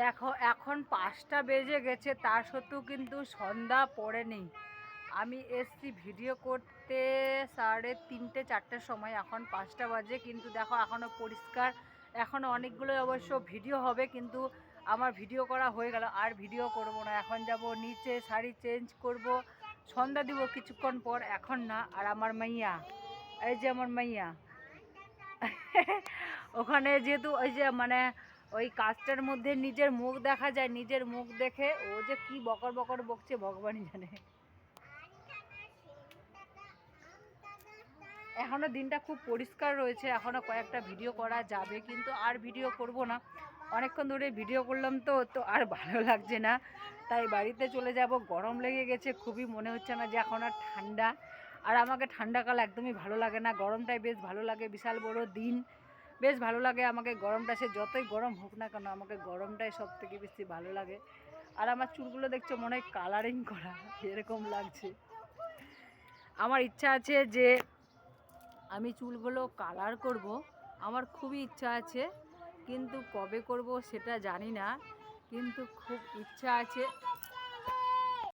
দেখো, এখন পাঁচটা বেজে গেছে তার সত্ত্বেও কিন্তু সন্ধ্যা পড়েনি। আমি এসছি ভিডিও করতে সাড়ে তিনটে, চারটের সময়, এখন পাঁচটা বাজে, কিন্তু দেখো এখনও পরিষ্কার। এখনও অনেকগুলো অবশ্য ভিডিও হবে, কিন্তু আমার ভিডিও করা হয়ে গেল, আর ভিডিও করব না। এখন যাব নিচে, শাড়ি চেঞ্জ করব। সন্ধ্যা দিব কিছুক্ষণ পর, এখন না, আর আমার মাইয়া, এই যে আমার মাইয়া। ওখানে যেহেতু ওই যে মানে ওই কাজটার মধ্যে নিজের মুখ দেখা যায়, নিজের মুখ দেখে ও যে কি বকর বকর বকছে ভগবানই জানে। এখনও দিনটা খুব পরিষ্কার রয়েছে এখনও কয়েকটা ভিডিও করা যাবে, কিন্তু আর ভিডিও করব না। অনেকক্ষণ ধরে ভিডিও করলাম তো তো আর ভালো লাগছে না। তাই বাড়িতে চলে যাব, গরম লেগে গেছে, খুবই মনে হচ্ছে না যে এখন আর ঠান্ডা। আর আমাকে ঠান্ডাকাল একদমই ভালো লাগে না, গরমটাই বেশ ভালো লাগে, বিশাল বড় দিন। বেশ ভালো লাগে আমাকে গরমটা, সে যতই গরম হোক না কেন আমাকে গরমটাই সব থেকে বেশি ভালো লাগে। আর আমার চুলগুলো দেখছ মনে হয় কালারিং করা, এরকম লাগছে। আমার ইচ্ছা আছে যে আমি চুলগুলো কালার করব, আমার খুবই ইচ্ছা আছে, কিন্তু কবে করব সেটা জানি না, কিন্তু খুব ইচ্ছা আছে